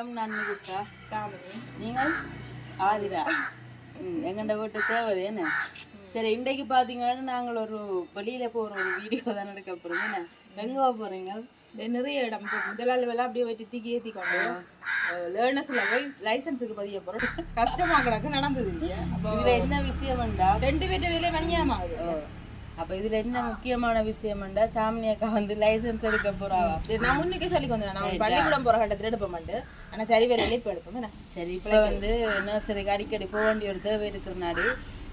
வணக்கம் நான் முகுஷா சாமி. நீங்கள்? ஆதிரா. எங்கண்ட வீட்டு தேவை என்ன? சரி இன்றைக்கு பார்த்தீங்கன்னா நாங்கள் ஒரு வெளியில் போகிற ஒரு வீடியோ தான் எடுக்க போகிறோம் என்ன? எங்கே போக போகிறீங்க நிறைய இடம் இப்போ முதலாளி வேலை அப்படியே போயிட்டு தூக்கி ஏற்றி கொண்டு லேர்னர்ஸில் போய் லைசன்ஸுக்கு பதிய போகிறோம் கஷ்டமாக கிடக்கு நடந்தது இல்லையா அப்போ இதில் என்ன விஷயம்ண்டா ரெண்டு பேர்ட்ட வேலையை மணியாமாகுது அப்போ இதில் என்ன முக்கியமான விஷயம்ண்டா சாமினி அக்கா வந்து லைசன்ஸ் எடுக்க போகிறாவா சரி நான் முன்னுக்கே சொல்லி வந்தேன் நான் பள்ளிக்கூடம் போகிற கட்டத்தில் எடுப்ப மாட்டேன் ஆனால் சரி வேலையிலே இப்போ எடுப்போம். சரி இப்போ வந்து நர்சரிக்கு அடிக்கடி போக வேண்டிய ஒரு தேவை இருக்கிறனாடி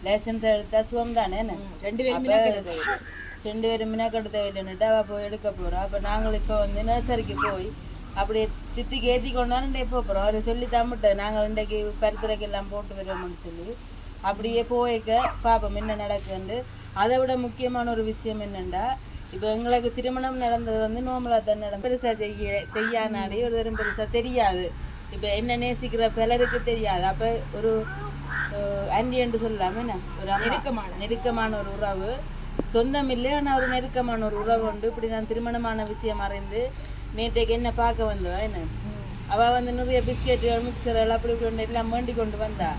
லைசன்ஸ் எடுத்தா சுகம் தானே என்ன? ரெண்டு பேருமே ரெண்டு பேரும் மினக்கட்டு தேவையில்லைன்னுட்டு அவள் போய் எடுக்க போகிறோம் அப்போ நாங்கள் இப்போ வந்து நர்சரிக்கு போய் அப்படியே தித்திக்கு ஏற்றி கொண்டாந்து போக போகிறோம் அவர் சொல்லி தம்பிட்டேன் நாங்கள் இன்றைக்கு பரிந்துரைக்கு எல்லாம் போட்டு வருவோம்னு சொல்லி. அப்படியே போய்க்க பார்ப்போம் என்ன நடக்குன்னு அதை விட முக்கியமான ஒரு விஷயம் என்னென்னா இப்போ எங்களுக்கு திருமணம் நடந்தது வந்து நோமலா தான் நடந்தது. பெருசாக செய்ய செய்யானாலே ஒரு தரம் பெருசாக தெரியாது. இப்போ என்ன நேசிக்கிற பலருக்கு தெரியாது. அப்போ ஒரு என்று சொல்லலாமே என்ன? ஒரு. நெருக்கமான. நெருக்கமான ஒரு உறவு. சொந்தம் இல்லை ஆனால் ஒரு நெருக்கமான ஒரு உறவு உண்டு. இப்படி நான் திருமணமான விஷயம் அறிந்து நேற்றைக்கு என்ன பார்க்க வந்தவா என்ன? அவள் வந்து நிறைய பிஸ்கெட்டுகள் மிக்சர் எல்லாம் அப்படி இப்படி எல்லாம் வேண்டி கொண்டு வந்தா.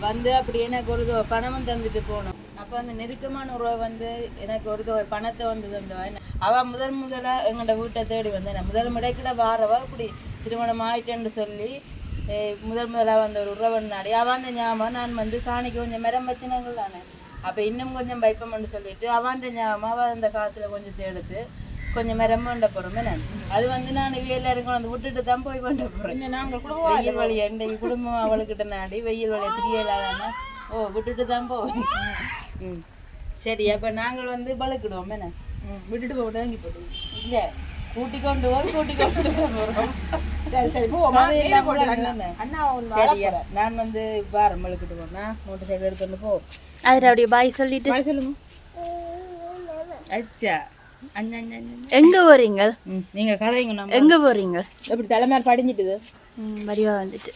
வந்து அப்படி எனக்கு ஒரு பணமும் தந்துட்டு போனோம் அப்போ அந்த நெருக்கமான உறவை வந்து எனக்கு ஒரு பணத்தை வந்து தந்தவன் அவன் அவள் முதல் முதலாக எங்களோட வீட்டை தேடி வந்தேன் முதல் முறைக்குள்ள வாரவா இப்படி திருமணம் ஆயிட்டேன்னு சொல்லி முதல் முதலாக வந்த ஒரு உறவன் நாடி அவன் ஞாபகம் நான் வந்து காணிக்கு கொஞ்சம் மரம் வச்சினங்கள் தானே அப்போ இன்னும் கொஞ்சம் பைப்பம்னு சொல்லிட்டு அவன் ஞாபகம் அந்த காசில் கொஞ்சம் தேடுத்து கொஞ்சம் மரம் வேண்ட போகிறோமே அது வந்து நான் இவ எல்லாரும் கொண்டு விட்டுட்டு தான் போய் வேண்ட போகிறேன் என்ன நாங்கள் கூட வெயில் வழி இன்றைக்கு குடும்பம் அவளுக்கிட்ட நாடி வெயில் வழியை தெரியலாதானே ஓ விட்டுட்டு தான் போவோம் ம். சரி அப்போ நாங்கள் வந்து பழுக்கிடுவோம் என்ன? விட்டுட்டு போக வாங்கி போட்டு. இல்லை கூட்டி கொண்டு போய் கூட்டி கொண்டு போகிறோம் நான் வந்து வாரம் பழுக்கிட்டு போனா மோட்டர் சைக்கிள் எடுத்துட்டு போ. அதில் அப்படியே பாய் சொல்லிட்டு. பாய் சொல்லுங்க அச்சா. எங்க போறீங்க? நீங்க கதைங்க நம்ம. எங்க போறீங்க? எப்படி தலைமையார் படிஞ்சிட்டுது? ம், வடிவா வந்துட்டு.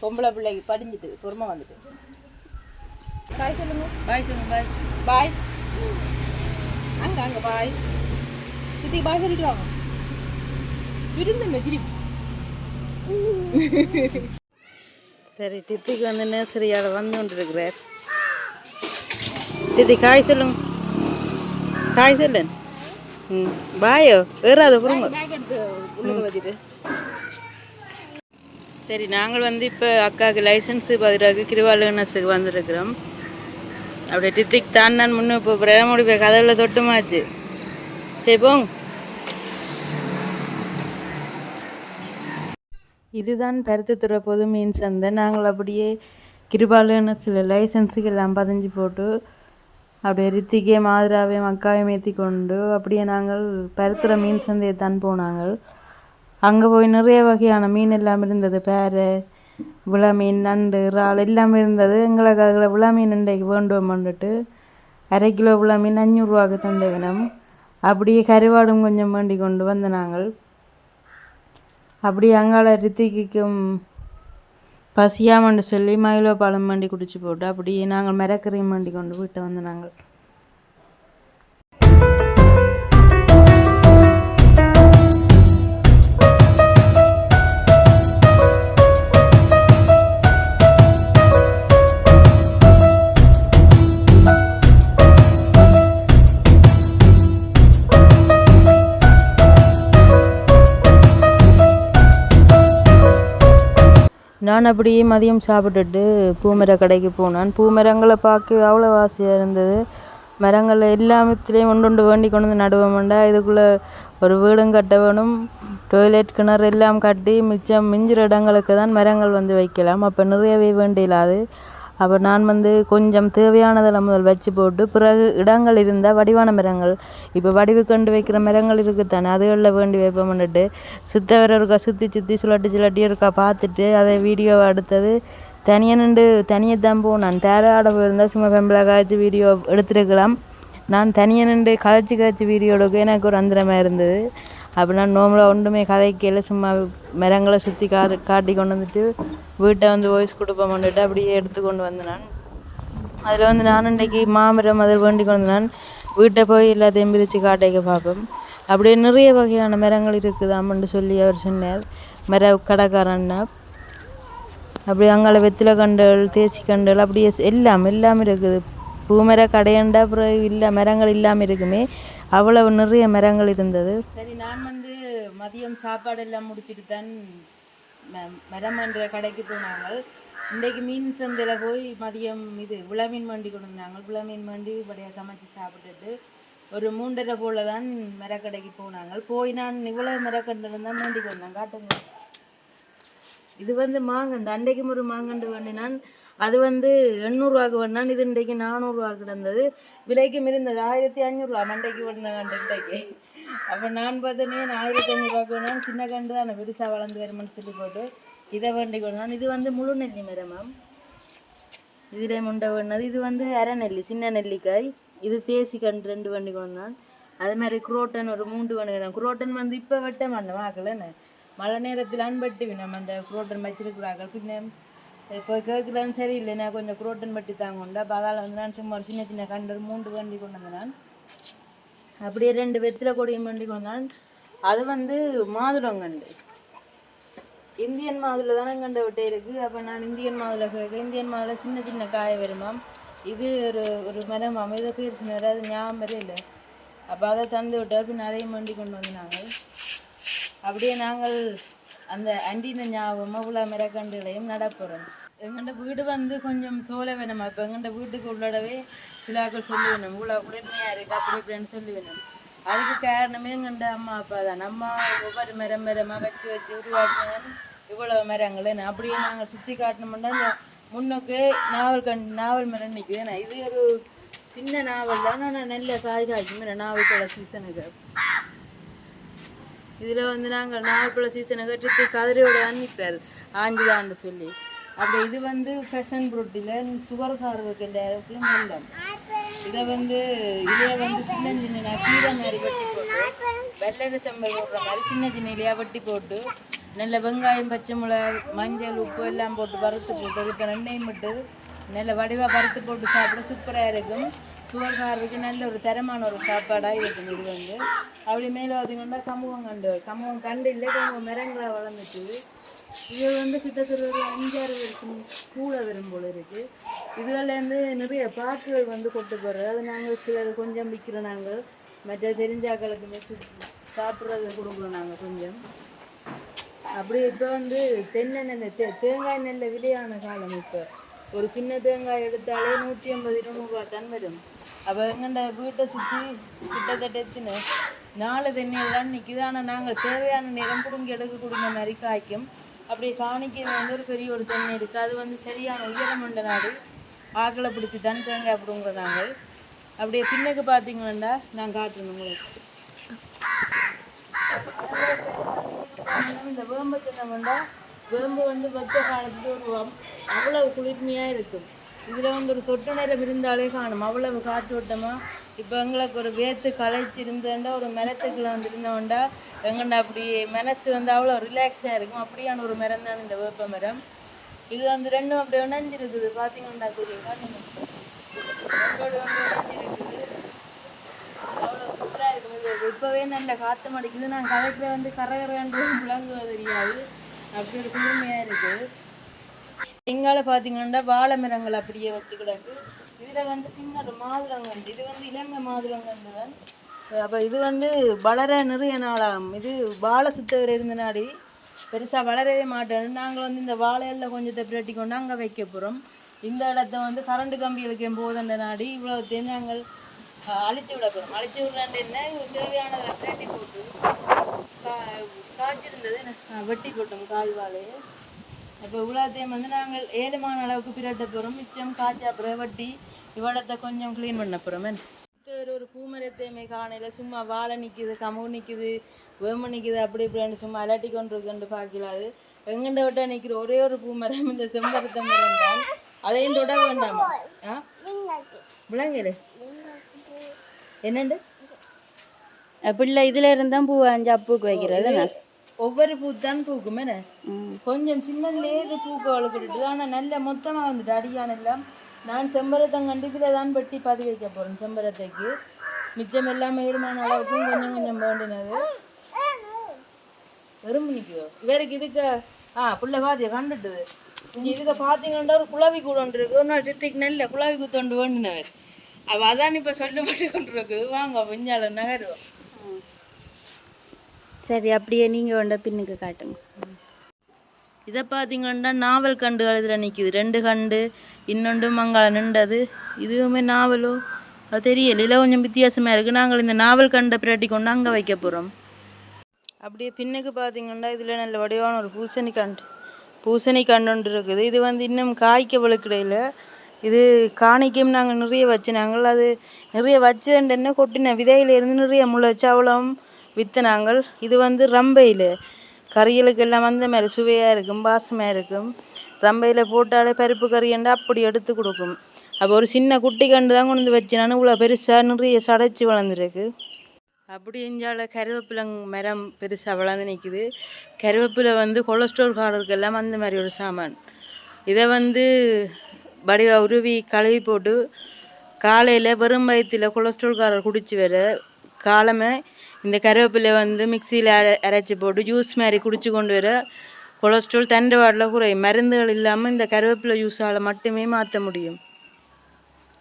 பொம்பளை பிள்ளைக்கு படிஞ்சிட்டு பொறுமை வந்துட்டு. பாய் சொல்லுங்க. பாய் சொல்லுங்க பாய். பாய். அங்க அங்க பாய். சித்தி பாய் வாங்க விருந்துங்க திருப்பி சரி டித்திக்கு வந்து நர்சரியால் வந்து கொண்டு இருக்கிறார் டித்தி காய் சொல்லுங்க. காய் சொல்லு ம் பாயோ ஏறாத வச்சுட்டு சரி நாங்கள் வந்து இப்போ அக்காவுக்கு லைசன்ஸு பதிலாக கிருவாலுனஸுக்கு வந்திருக்கிறோம் அப்படியே டித்திக் தான் நான் முன்னே இப்போ பிரேமோடி போய் கதவில் தொட்டுமாச்சு சரி போங்க இதுதான் பருத்தித்துறை பொது மீன் சந்தை. நாங்கள் அப்படியே கிருபாலுனஸில் லைசன்ஸுக்கு எல்லாம் பதிஞ்சு போட்டு அப்படியே ரித்திகையும் மாதிராவையும் அக்காவையும் ஏற்றி கொண்டு அப்படியே நாங்கள் பருத்துற மீன் சந்தையை தான் போனாங்கள். அங்கே போய் நிறைய வகையான மீன் எல்லாம் இருந்தது. பேரை விளா மீன் நண்டு இறால் எல்லாம் இருந்தது. எங்களுக்கு அதில் விளா மீன் இன்றைக்கு வேண்டும் வந்துட்டு அரை கிலோ விளா மீன் அஞ்சூறுரூவாக்கு தந்த வினம் அப்படியே கருவாடும் கொஞ்சம் வேண்டி கொண்டு வந்த நாங்கள். அப்படியே அங்கால ரித்திக்கும் பசியாமண்டு சொல்லி மயிலோ பழம் வண்டி குடிச்சு போட்டு அப்படியே நாங்கள் மிரக்கரையும் வண்டி கொண்டு வீட்டை வந்து நாங்கள் நான் அப்படியே மதியம் சாப்பிட்டுட்டு பூமர கடைக்கு போனேன். பூமரங்களை பார்க்க அவ்வளோ ஆசையாக இருந்தது. மரங்கள் எல்லாத்துலேயும் ஒன்று ஒன்று வேண்டி கொண்டு வந்து நடுவோம்டா இதுக்குள்ளே ஒரு வீடும் கட்ட வேணும் டாய்லெட் கிணறு எல்லாம் கட்டி மிச்சம் மிஞ்சிற இடங்களுக்கு தான் மரங்கள் வந்து வைக்கலாம். அப்போ நிறையவே வேண்டியில்லாது அப்போ நான் வந்து கொஞ்சம் தேவையானதெல்லாம் முதல் வச்சு போட்டு பிறகு இடங்கள் இருந்தால் வடிவான மரங்கள். இப்போ வடிவு கண்டு வைக்கிற மரங்கள் இருக்குத்தானே அதுகளில் வேண்டி வைப்போம்னுட்டு சுத்தவர இருக்கா சுற்றி சுற்றி சுழட்டி சுழட்டி இருக்கா பார்த்துட்டு அதை வீடியோவை எடுத்தது தனியாக நின்று தனியாக தான் போனான் தேராட போயிருந்தால் சும்மா பெம்பளை காய்ச்சி வீடியோ எடுத்துருக்கலாம். நான் தனியாக நின்று கதைச்சி கதைச்சி வீடியோ எடுக்க எனக்கு ஒரு அந்தரமாக இருந்தது. அப்படின்னா நோம்பில் ஒன்றுமே கதைக்கையில் சும்மா மரங்களை சுற்றி கா காட்டி கொண்டு வந்துட்டு வீட்டை வந்து வாய்ஸ் கொடுப்போம்னுட்டு அப்படியே எடுத்து கொண்டு வந்தேன். நான் அதில் வந்து நான் இன்றைக்கி மாமரம் அதில் வேண்டி கொண்டு நான் வீட்டை போய் எல்லாத்தையும் பிரித்து காட்டைக்க பார்ப்போம். அப்படியே நிறைய வகையான மரங்கள் இருக்குது சொல்லி அவர் சொன்னார். மர கடைக்காரன்னா அப்படியே அங்கே வெத்தில கண்டுகள் தேசி கண்டுகள் அப்படியே எல்லாம் எல்லாம் இருக்குது. பூமர கடையண்டா அப்புறம் இல்லை மரங்கள் இல்லாமல் இருக்குமே அவ்வளவு நிறைய மரங்கள் இருந்தது. சரி நான் வந்து மதியம் சாப்பாடு எல்லாம் முடிச்சுட்டு தான் மரம் என்ற கடைக்கு போனாங்க இன்றைக்கு மீன் சந்தையில் போய் மதியம் இது உளமீன் வண்டி கொண்டு வந்தாங்க. உளமீன் வண்டி இப்படியா சமைச்சு சாப்பிட்டுட்டு ஒரு மூன்றரை போல தான் மரக்கடைக்கு போனாங்க. போய் நான் இவ்வளோ மரக்கண்டு தான் வேண்டி கொண்டேன். காட்டுங்க. இது வந்து மாங்கண்டு அன்றைக்கும் ஒரு மாங்கண்டு வேண்டினான். அது வந்து எண்ணூறுரூவாக்கு வேணான் இது இன்றைக்கு நானூறுரூவா கிடந்தது. விலைக்கு இருந்தது ஆயிரத்தி அஞ்சூறுரூவா மண்டைக்கு வந்தாங்க கண்டு இன்றைக்கு. அப்போ நான் பார்த்தனே ஆயிரத்தி அஞ்சூறுவாக்கு வேணான் சின்ன கண்டு தான் பெருசாக வளர்ந்து வருமானு சொல்லி போட்டு இதை வேண்டி கொண்டான் இது வந்து முழு நெல்லி மரமாம் இதில் முண்டை வேணது இது வந்து அரை நெல்லி சின்ன நெல்லிக்காய். இது தேசி கண்டு ரெண்டு வண்டி கொண்டான் அது மாதிரி குரோட்டன் ஒரு மூன்று வண்டி தான் குரோட்டன் வந்து இப்போ வெட்ட மாட்டோம் ஆக்கலன்னு மழை நேரத்தில் அன்பட்டு நம்ம அந்த குரோட்டன் வச்சிருக்கிறார்கள். பின்ன இப்போ கேட்குறேன் சரி இல்லை நான் கொஞ்சம் குரோட்டன் பட்டி தாங்க உண்டு அப்போ அதால் வந்து நான் சும்மா சின்ன சின்ன கண்டர் மூன்று வண்டி கொண்டு வந்தேன். அப்படியே ரெண்டு வெத்தில கொடியும் வண்டி கொண்டு வந்தான். அது வந்து மாதுளங்கண்டு இந்தியன் மாதுளை தானே கண்டு விட்டே இருக்கு. அப்போ நான் இந்தியன் மாதுளை கேட்க இந்தியன் மாதுளை சின்ன சின்ன காய வருமாம் இது ஒரு ஒரு மரம் அமைத பேர் சொன்னார் அது ஞாபகம் வரே இல்லை. அப்போ அதை தந்து விட்டார் பின் அதையும் வண்டி கொண்டு வந்தாங்க அப்படியே நாங்கள் அந்த அண்டின ஞாபகமாக இவ்வளோ மிரகண்டுகளையும் நடப்புறோம். எங்கள்ட வீடு வந்து கொஞ்சம் சோழ வேணும். இப்போ எங்கள்ட வீட்டுக்கு உள்ளடவே சிலாக்கள் சொல்லி வேணும் இவ்வளோ குளிர்மையாக இருக்குது அப்படி இப்படின்னு சொல்லி வேணும் அதுக்கு காரணமே எங்கள்ட அம்மா அப்பா தான். அம்மா ஒவ்வொரு மரம் மரமாக வச்சு வச்சு உருவாக்குனதான் இவ்வளோ மரங்கள் அப்படியே நாங்கள் சுற்றி காட்டணும்னா இந்த முன்னுக்கு நாவல் கண் நாவல் மரம் நிற்குது ஏன்னா இது ஒரு சின்ன நாவல் தான். ஆனால் நல்ல காய் காய்க்கும் நாவல் சீசனுக்கு இதில் வந்து நாங்கள் நாகப்பழ சீசனை கட்டிட்டு கதிரையோட அனுப்பிட்டார் நிற்பார் ஆஞ்சுதான்னு சொல்லி. அப்படி இது வந்து ஃபேஷன் புரோட்டியில் சுகர்காரருக்கு எல்லாருக்கும் நல்ல இதை வந்து இதில் வந்து சின்ன சின்ன கீரை மாதிரி வெட்டி போட்டு வெள்ளை டிசம்பர் போடுற மாதிரி சின்ன சின்ன இலையாக வெட்டி போட்டு நல்ல வெங்காயம் பச்சை மிளகாய் மஞ்சள் உப்பு எல்லாம் போட்டு வறுத்து போட்டு இப்போ எண்ணெயும் விட்டு நல்ல வடிவாக வறுத்து போட்டு சாப்பிட சூப்பராக இருக்கும். சுகர்காரருக்கு நல்ல ஒரு தரமான ஒரு சாப்பாடாக இருக்கும் இது வந்து. அப்படி மேலே பார்த்தீங்கன்னா கமுகம் கண்டு கமுகம் கண்டு இல்லை கமுகம் மரங்களாக வளர்ந்துச்சு இது. வந்து கிட்டத்தட்ட ஒரு அஞ்சாறு வருஷம் கூட வரும் போல இருக்கு. இதுலேருந்து நிறைய பாட்டுகள் வந்து கொண்டு போடுறது அது நாங்கள் சிலர் கொஞ்சம் விற்கிறோம் நாங்கள் மற்ற தெரிஞ்சாக்களுக்குமே சு சாப்பிட்றது கொடுக்குறோம் நாங்கள் கொஞ்சம். அப்படி இப்போ வந்து தென்னெண்ணெய் தே தேங்காய் நெல்லை விலையான காலம் இப்போ. ஒரு சின்ன தேங்காய் எடுத்தாலே நூற்றி ஐம்பது இருநூறுவா தான் வரும். அப்போ எங்கண்ட வீட்டை சுற்றி கிட்டத்தட்ட எத்தனை? நாலு தென்னையில் தான் நிற்கிது ஆனால் நாங்கள் தேவையான நிறம் பிடுங்கி எடுக்க கொடுங்க மாதிரி காய்க்கும். அப்படி காணிக்கிறது வந்து ஒரு பெரிய ஒரு தென்னை இருக்குது அது வந்து சரியான உயரமண்ட நாடு. ஆக்களை பிடிச்சி தான் தேங்காய் பிடுங்குற நாங்கள். அப்படியே பின்னுக்கு பார்த்தீங்கன்னா நான் காட்டுறேன் உங்களுக்கு. இந்த வேம்பு சின்னம்னா வேம்பு வந்து வெச்ச காலத்துக்கு ஒரு அவ்வளவு குளிர்மையாக இருக்கும். இதில் வந்து ஒரு சொட்டு நேரம் இருந்தாலே காணும். அவ்வளவு காற்றோட்டமா இப்போ எங்களுக்கு ஒரு வேத்து களைச்சிருந்தேன்டா ஒரு மரத்துக்குள்ள வந்து இருந்தோண்டா எங்கண்டா அப்படி மனசு வந்து அவ்வளோ ரிலாக்ஸாக இருக்கும். அப்படியான ஒரு மரம் தான் இந்த வேப்ப மரம். இது வந்து ரெண்டும் அப்படி இணைஞ்சிருக்குது. பார்த்தீங்கன்னா தெரியும். பாத்தீங்களா? ரெண்டோட ஒன்று இணைஞ்சிருக்குது. அவ்வளோ சூப்பராக இருக்குது இப்போவே நல்ல காற்று மடிக்குது. நான் கலைக்கிற வந்து கரகரன்றது விளங்குவது தெரியாது அப்படி ஒரு குளுமையாக இருக்குது இங்கால பார்த்தீங்கன்னா வாழை மரங்கள் அப்படியே வச்சு கிடக்கு. இதில் வந்து சின்ன ஒரு மாதுளங்கண்டு இது வந்து இலங்கை மாதுளங்கண்டு தான் அப்போ இது வந்து வளர நிறைய நாளாகும். இது வாழை சுத்தவர் இருந்த நாடி பெருசாக வளரவே மாட்டோம் நாங்கள் வந்து இந்த வாழையில கொஞ்சத்தை பிரட்டி கொண்டு அங்கே வைக்க போகிறோம் இந்த இடத்த வந்து கரண்ட் கம்பி வைக்கும் போதுன்ற நாடி இவ்வளோத்தையும் நாங்கள் அழித்து விட போகிறோம் அழித்து விடலான்னு என்ன? இது தேவையானதை பிரட்டி போட்டு கா- காய்ச்சிருந்தது. வெட்டி போட்டோம் காய் வாழையை அப்போ இவ்வளோத்தையும் வந்து நாங்கள் ஏழுமான அளவுக்கு பிரட்ட போகிறோம் மிச்சம் காய்ச்சா அப்புறம் வட்டி இவ்வளோத்தை கொஞ்சம் க்ளீன் பண்ண போகிறோம் ஒரு ஒரு பூமரத்தையுமே காணையில் சும்மா வாழை நிற்கிது கமுகு நிற்கிது வேம்பு நிற்கிது அப்படி இப்படின்னு சும்மா அலட்டி கொண்டு இருக்குன்னு பார்க்கலாது. எங்கண்ட விட்டா நிற்கிற ஒரே ஒரு பூமரம் இந்த செம்பருத்த மரம் தான். அதையும் தொட வேண்டாமா? ஆ? விளங்குது என்னண்டு? பிள்ளை இதுல இருந்தா பூ அஞ்சு அப்புக்கு வைக்கிறது? ஒவ்வொரு பூ தான் பூக்கும் என்ன? கொஞ்சம் சின்னதுலேயே இது பூக்க வளர்க்குறது ஆனால் நல்ல மொத்தமாக வந்துட்டு அடியான் எல்லாம். நான் செம்பரத்தங்கண்டு இதில் தான் வெட்டி பதிவு வைக்க போகிறேன் செம்பரத்தைக்கு. மிச்சம் எல்லாம் ஏறுமான அளவுக்கும் கொஞ்சம் கொஞ்சம் வேண்டினது. நிற்குவோ இவருக்கு இதுக்கு ஆ புள்ள பாத்தியா கண்டுட்டுது. இங்கே இதுக்கு பார்த்தீங்கன்னா ஒரு குழாவி கூட ஒன்று இருக்கு. ஒரு நாள் ரித்திக் நெல்ல குழாவி குத்தொண்டு வேண்டினவர். அவ அதான் இப்போ சொல்லப்பட்டு கொண்டு இருக்கு வாங்க விஞ்ஞால நகருவோம். சரி அப்படியே நீங்கள் கொண்ட பின்னுக்கு காட்டுங்க. இதை பார்த்தீங்கன்னா நாவல் கண்டு இதில் நிற்கிது ரெண்டு கண்டு இன்னொன்று மங்கள நின்றது. இதுவுமே நாவலோ? அது தெரியல. இல்லை கொஞ்சம் வித்தியாசமாக இருக்குது நாங்கள் இந்த நாவல் கண்டை பிரட்டி கொண்டு அங்கே வைக்க போகிறோம் அப்படியே பின்னுக்கு பார்த்தீங்கன்னா இதில் நல்ல வடிவான ஒரு பூசணி கண்டு. பூசணி கண்டு ஒன்று இருக்குது. இது வந்து இன்னும் காய்க்க விழுக்கிடையில். இது காணிக்கும் நாங்கள் நிறைய வச்சினாங்கள் அது நிறைய வச்சு என்ன கொட்டின விதையிலேருந்து நிறைய முளைச்சவளம் அவ்வளோவும் விற்றுனாங்கள் இது வந்து ரம்பையில். கறிகளுக்கு எல்லாம் வந்த மாதிரி சுவையாக இருக்கும் பாசமாக இருக்கும். ரம்பையில் போட்டாலே பருப்பு கறியண்டா அப்படி எடுத்து கொடுக்கும். அப்போ ஒரு சின்ன குட்டி கண்டு தான் கொண்டு வந்து வச்சினான்னு இவ்வளோ பெருசாக நிறைய சடைச்சி வளர்ந்துருக்கு. அப்படி இஞ்சால கருவேப்பிலை மரம் பெருசாக வளர்ந்து நிற்குது. கருவேப்பிலை வந்து கொலஸ்ட்ரால் காரருக்கு எல்லாம் அந்த மாதிரி ஒரு சாமான். இதை வந்து வடிவ உருவி கழுவி போட்டு காலையில் வெறும் வயிற்றில் கொலஸ்ட்ரால் காரர் குடிச்சு வர காலமே இந்த கருவேப்பிலை வந்து மிக்சியில் அரை அரைச்சி போட்டு ஜூஸ் மாதிரி குடிச்சு கொண்டு வர கொலஸ்ட்ரால் தண்டவாடில் குறையும் மருந்துகள் இல்லாமல் இந்த கருவேப்பிலை ஜூஸால் மட்டுமே மாற்ற முடியும்.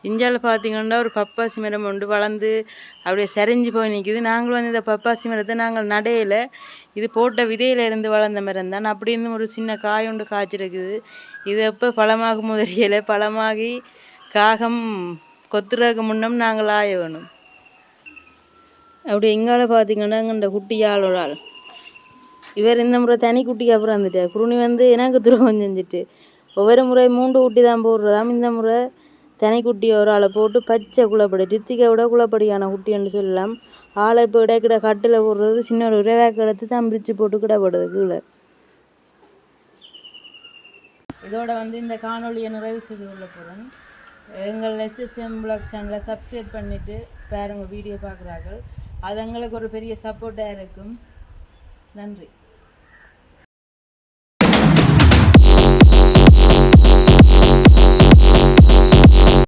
இஞ்சால் பார்த்தீங்கன்னா ஒரு பப்பாசி மரம் ஒன்று வளர்ந்து அப்படியே சரிஞ்சு போய் நிற்கிது நாங்களும் வந்து இந்த பப்பாசி மரத்தை நாங்கள் நடையில் இது போட்ட விதையில இருந்து வளர்ந்த மரம் தான். அப்படின்னு ஒரு சின்ன காய் ஒன்று காய்ச்சிருக்குது. இது எப்போ பழமாகும் முதலியில் பழமாகி காகம் கொத்துறதுக்கு முன்னம் நாங்கள் ஆய வேணும். அப்படி எங்கால பார்த்தீங்கன்னா இந்த குட்டி ஆளோட ஒரு ஆள் இவர் இந்த முறை தனி குட்டிக்கு அப்புறம் வந்துட்டார். குருணி வந்து எனக்கு துரோகம் செஞ்சுட்டு ஒவ்வொரு முறை மூன்று குட்டி தான் போடுறதாம். இந்த முறை தனி குட்டி ஒரு ஆளை போட்டு பச்சை குளப்படி ரித்திகை விட குளப்படியான குட்டின்னு சொல்லலாம். ஆளை இப்போ இடைக்கிட கட்டில் போடுறது சின்ன ஒரு உரவேக்க எடுத்து தான் பிரித்து போட்டு கிடப்படுது கீழே. இதோட வந்து இந்த காணொளியை நிறைவு செய்து கொள்ள போகிறேன் எங்கள் எஸ்எஸ்எம் பிளாக் சேனலை சப்ஸ்கிரைப் பண்ணிவிட்டு பாருங்க வீடியோ பார்க்குறார்கள். அது எங்களுக்கு ஒரு பெரிய சப்போர்ட்டாக இருக்கும். நன்றி.